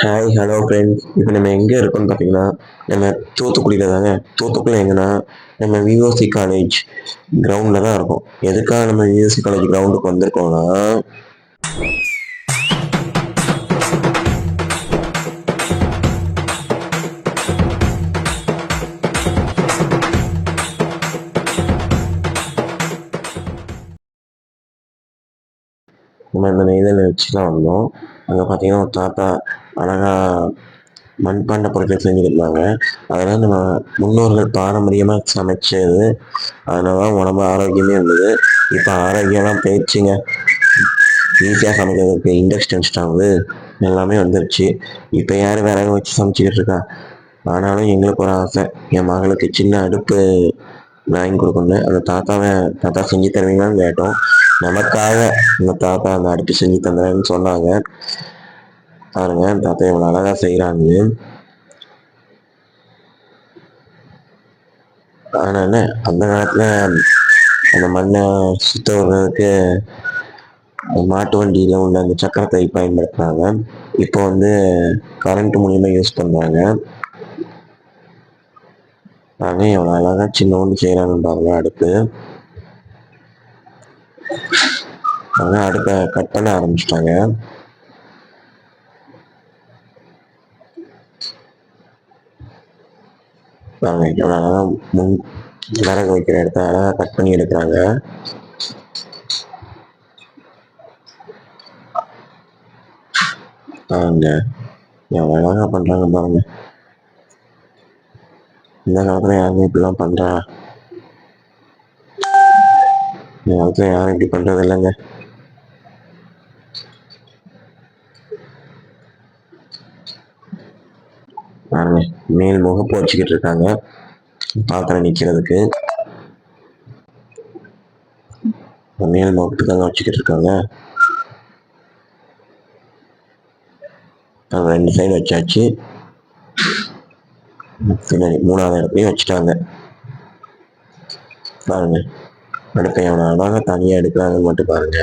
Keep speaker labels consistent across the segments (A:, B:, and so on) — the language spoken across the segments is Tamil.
A: ஹாய் ஹலோ ஃப்ரெண்ட்ஸ் இப்போ நம்ம எங்கே இருக்கோம்னு பார்த்தீங்கன்னா நம்ம தூத்துக்குடியில் தாங்க. தூத்துக்குடி எங்கன்னா நம்ம விஓசி காலேஜ் கிரவுண்டில் தான் இருக்கோம். எதுக்காக நம்ம விஓசி காலேஜ் கிரவுண்டுக்கு வந்திருக்கோம்னா நம்ம இந்த நெய்தலை வச்சு தான் வந்தோம். அங்கே பார்த்தீங்கன்னா ஒரு தாத்தா அழகாக மண்பாண்ட பொருட்கள் செஞ்சுருந்தாங்க அதெல்லாம் நம்ம முன்னோர்கள் பாரம்பரியமாக சமைச்சது. அதனால தான் உடம்பு ஆரோக்கியமே இருந்தது. இப்போ ஆரோக்கியம்லாம் போயிடுச்சுங்க. ஈஸியாக சமைக்கிறதுக்கு இண்டக்ஷன் ஸ்டவ்வு எல்லாமே வந்துருச்சு. இப்போ யார் விறகு வச்சு சமைச்சிக்கிட்டு இருக்கா? ஆனாலும் எங்களுக்கு ஒரு ஆசை. என் மகளுக்கு சின்ன அடுப்பு வாங்கி கொடுக்கணும் அந்த தாத்தாவை தாத்தா செஞ்சு தருவீங்களான்னு கேட்டோம். நமக்காக இந்த தாத்தா அந்த அடுப்பு செஞ்சு தந்துறேன்னு சொன்னாங்க. பாருங்க தாத்தா இவ்வளோ அழகா செய்யறாங்க ஆனால் அந்த காலத்தில் அந்த மண்ணை சுத்த விடுறதுக்கு மாட்டு வண்டியில் உள்ள அந்த சக்கரத்தை பயன்படுத்துறாங்க. இப்போ வந்து கரண்ட் மூலியமாக யூஸ் பண்ணுறாங்க பாருங்க எவ்வளோ அழகா சின்னோண்டு செய்கிறாங்கன்னு பாருங்க அடுப்பு அதான் அடுப்பை கட் பண்ண ஆரம்பிச்சிட்டாங்க. பாருங்க எவ்வளோ அழகா முன் விறகு வைக்கிற இடத்த அழகா கட் பண்ணி எடுக்கிறாங்க. பாருங்க எவ்வளோ அழகா பண்றாங்க பாருங்க. இந்த காலத்துல யாருமே இப்படிலாம் பண்றா? இந்த காலத்துல யாரும் இப்படி பண்றது இல்லைங்க பாருங்க மேல் முகப்பு வச்சுக்கிட்டு இருக்காங்க பாத்திரம் நிக்கிறதுக்கு. மேல் முகத்துக்காக வச்சுக்கிட்டு இருக்காங்க ரெண்டு சைடு வச்சாச்சு. பின்னாடி மூணாவது இடத்துலையும் வச்சுட்டாங்க. பாருங்க. அடுப்பை எவ்வளோ அழகாக தனியாக எடுக்கிறாங்கன்னு மட்டும் பாருங்க.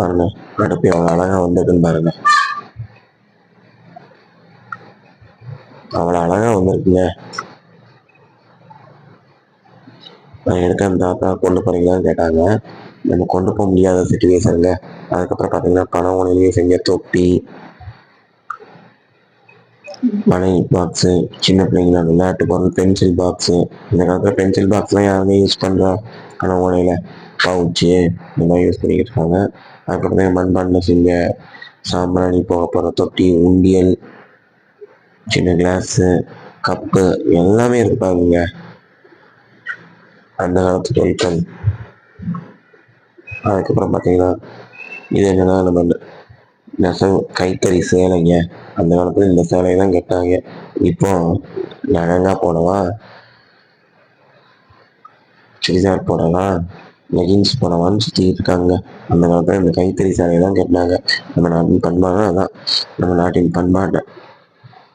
A: பாருங்க. அடுப்பு எவ்வளோ அழகாக வந்திருக்குன்னு பாருங்க. அவ்வளோ அழகாக வந்திருக்குங்க. நான் எடுத்த அந்த தாத்தா கொண்டு போறீங்களான்னு கேட்டாங்க. நம்ம கொண்டு போக முடியாத சுச்சுவேஷனுங்க அதுக்கப்புறம் பார்த்தீங்கன்னா பணம் உணவிலேயே செஞ்ச தொப்பி மனை பாக்ஸு சின்ன பிள்ளைங்களா விளையாட்டு பொருள் பென்சில் பாக்ஸு இந்த காலத்தில் பென்சில் பாக்ஸ்லாம் யாருமே யூஸ் பண்ணுறா பண உணையில் பவுச்சு இதெல்லாம் யூஸ் பண்ணிக்கிட்டு இருக்காங்க அதுக்கப்புறம் மண்பாண்டில் செஞ்ச சாம்பிராணி போக போகிற தொட்டி உண்டியல் சின்ன கிளாஸு கப்பு எல்லாமே இருக்கு பாருங்க. அந்த காலத்து பொருட்கள் அதுக்கப்புறம் பார்த்தீங்கன்னா இது என்னன்னா நம்ம நெசவு கைத்தறி சேலைங்க. அந்த காலத்துல இந்த சேலை தான் கட்டாங்க இப்போ லெஹங்கா போடலாம் சுடிதார் போடலாம். லெகின்ஸ் போடவான்னு சுற்றி இருக்காங்க. அந்த காலத்தில் இந்த கைத்தறி சேலையை தான் கேட்டாங்க நம்ம நாட்டின் பண்பாடு அதான். நம்ம நாட்டின் பண்பாட்டை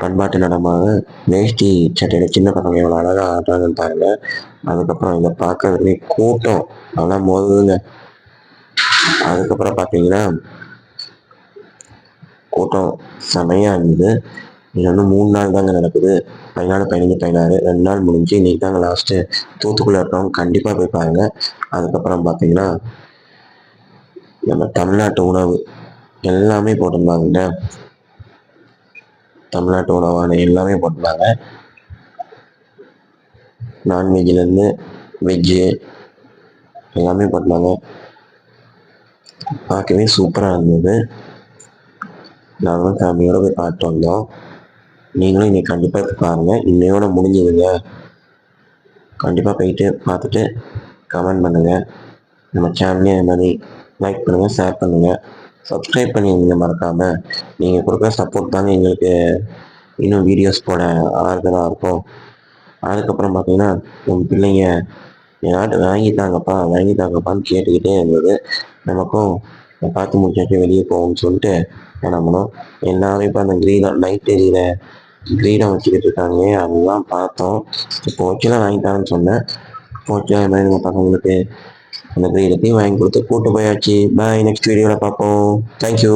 A: பண்பாட்டு நடமாக வேஷ்டி சட்டையில சின்ன பசங்க எவ்வளோ அழகா ஆடுறாங்கன்னு பாருங்க. அதுக்கப்புறம் இதை பார்க்கறதுக்கு கூட்டம். அதெல்லாம் மோதுதுங்க. அதுக்கப்புறம் பார்த்தீங்கன்னா கூட்டம் செமையா இருந்தது. இது வந்து மூணு நாள் தாங்க நடக்குது. பதினாலு பதினஞ்சு பதினாறு ரெண்டு நாள் முடிஞ்சு இன்னைக்கு தாங்க லாஸ்ட்டு தூத்துக்குள்ள இருக்கிறவங்க கண்டிப்பாக போய் பாருங்க. அதுக்கப்புறம் பார்த்தீங்கன்னா நம்ம தமிழ்நாட்டு உணவு எல்லாமே போட்டிருந்தாங்க தமிழ்நாட்டு உணவான எல்லாமே போட்டிருந்தாங்க. நான்வெஜ்லேருந்து வெஜ்ஜு எல்லாமே போட்டிருந்தாங்க. பார்க்கவே சூப்பராக இருந்தது. நாங்களும் ஃபேமிலியோடு போய் பார்த்து வந்தோம். நீங்களும் இன்னைக்கு கண்டிப்பாக பாருங்க. பாருங்கள் இன்னையோட முடிஞ்சதுங்க. கண்டிப்பாக போயிட்டு பார்த்துட்டு கமெண்ட் பண்ணுங்கள் நம்ம சேனலையும் இது மாதிரி லைக் பண்ணுங்கள் ஷேர் பண்ணுங்கள் சப்ஸ்கிரைப் பண்ணிடுங்க மறக்காமல் நீங்கள் கொடுக்குற சப்போர்ட் தாங்க எங்களுக்கு இன்னும் வீடியோஸ் போட ஆறுதலாக இருக்கும். அதுக்கப்புறம் பார்த்தீங்கன்னா உங்கள் பிள்ளைங்க ஏதாட்டு வாங்கித்தாங்கப்பா வாங்கித்தாங்கப்பான்னு கேட்டுக்கிட்டே இருந்தது. நமக்கும் பார்த்து முடிச்சாச்சும் வெளியே போவோம்னு சொல்லிட்டு கிளம்பணும் எல்லாரும் இப்போ அந்த கிரீடம் லைட் எரியிற கிரீடம் வச்சுக்கிட்டு இருக்காங்க. அதுதான் பார்த்தோம். இப்போ வச்சுலாம் வாங்கிட்டாங்கன்னு சொன்னேன். போச்சு அது மாதிரி நம்ம பசங்களுக்கு அந்த கிரீடத்தையும் வாங்கி கொடுத்து கூட்டு போயாச்சு. பாய் நெக்ஸ்ட் வீடியோவில் பார்ப்போம். தேங்க்யூ